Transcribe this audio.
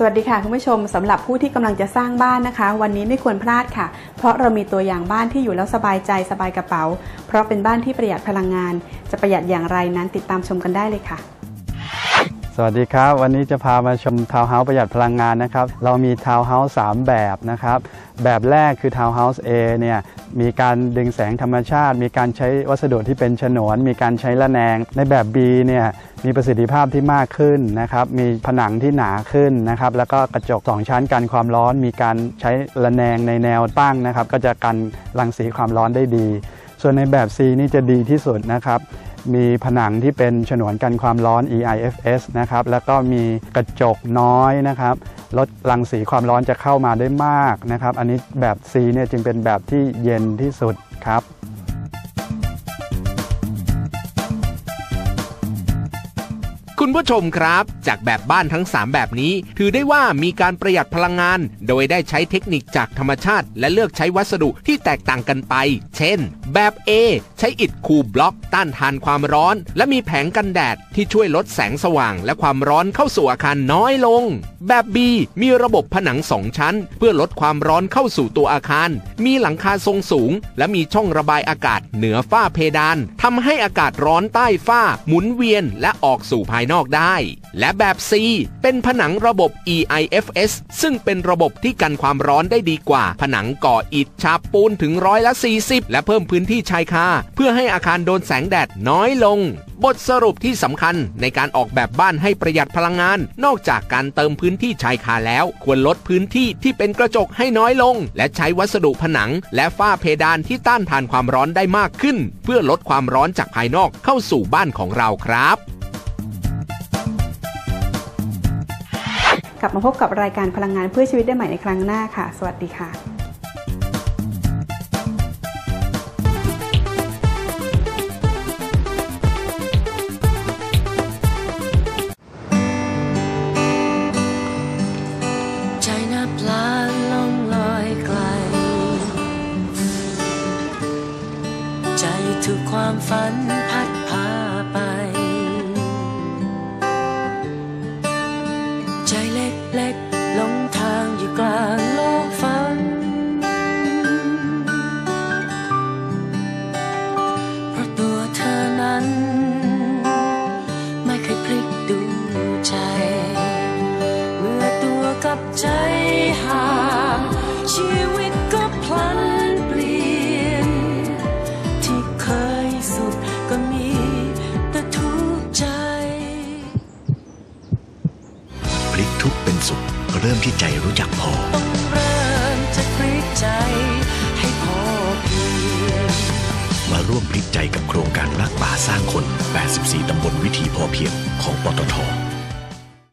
สวัสดีค่ะคุณผู้ชมสำหรับผู้ที่กำลังจะสร้างบ้านนะคะ วันนี้ไม่ควรพลาดค่ะ เพราะเรามีตัวอย่างบ้านที่อยู่แล้วสบายใจสบายกระเป๋า เพราะเป็นบ้านที่ประหยัดพลังงาน จะประหยัดอย่างไรนั้นติดตามชมกันได้เลยค่ะ สวัสดีครับ วันนี้จะพามาชมทาวน์เฮาส์ประหยัดพลังงานนะครับ เรามีทาวน์เฮาส์สามแบบนะครับ แบบแรกคือทาวน์เฮาส์ A เนี่ยมีการดึงแสงธรรมชาติ มีการใช้วัสดุที่เป็นฉนวน มีการใช้ระแนง ในแบบ B เนี่ยมีประสิทธิภาพที่มากขึ้นนะครับ มีผนังที่หนาขึ้นนะครับ แล้วก็กระจก 2 ชั้นกันความร้อน มีการใช้ระแนงในแนวตั้งนะครับ ก็จะกันรังสีความร้อนได้ดี ส่วนในแบบ C นี่จะดีที่สุดนะครับ มีผนังที่เป็นฉนวนกันความร้อน EIFS นะครับ แล้วก็มีกระจกน้อยนะครับ ลดรังสีความร้อนจะเข้ามาได้มากนะครับ อันนี้แบบ C เนี่ยจึงเป็นแบบที่เย็นที่สุดครับ คุณผู้ชมครับ จากแบบบ้านทั้ง 3 แบบนี้ ถือได้ว่ามีการประหยัดพลังงาน โดยได้ใช้เทคนิคจากธรรมชาติ และเลือกใช้วัสดุที่แตกต่างกันไป เช่น แบบ A ใช้อิฐคูบล็อก ต้านทานความร้อน และมีแผงกันแดดที่ช่วยลดแสงสว่าง และความร้อนเข้าสู่อาคารน้อยลง แบบ B มีระบบผนังสองชั้น เพื่อลดความร้อนเข้าสู่ตัวอาคาร มีหลังคาทรงสูง และมีช่องระบายอากาศเหนือฝ้าเพดานทำให้อากาศร้อนใต้ฝ้าหมุนเวียนและออกสู่ภายนอกได้ และแบบ C เป็นผนังระบบ EIFS ซึ่งเป็นระบบที่กันความร้อนได้ดีกว่า ผนังก่ออิฐฉาบปูนถึงร้อยละ 40 และเพิ่มพื้นที่ชายคาเพื่อให้อาคารโดนแสงแดดน้อยลง บทสรุปที่สำคัญในการออกแบบบ้านให้ประหยัดพลังงาน นอกจากการเติมพื้นที่ชายคาแล้ว ควรลดพื้นที่ที่เป็นกระจกให้น้อยลง และใช้วัสดุผนัง และฝ้าเพดานที่ต้านทานความร้อนได้มากขึ้น เพื่อลดความร้อนจากภายนอกเข้าสู่บ้านของเราครับ กลับมาพบกับรายการพลังงานเพื่อชีวิตได้ใหม่ในครั้งหน้าค่ะ สวัสดีค่ะใจนับล้านล่องลอยไกลใจถูกความฝัน ก็มีแต่ทุกข์ใจพลิกทุกข์เป็นสุขเริ่มที่ใจรู้จักพอ ต้องเริ่มจากพลิกใจให้พอเพียงมาร่วมพลิกใจกับโครงการรักป่าสร้างคน 84 ตำบลวิถีพอเพียงของปตท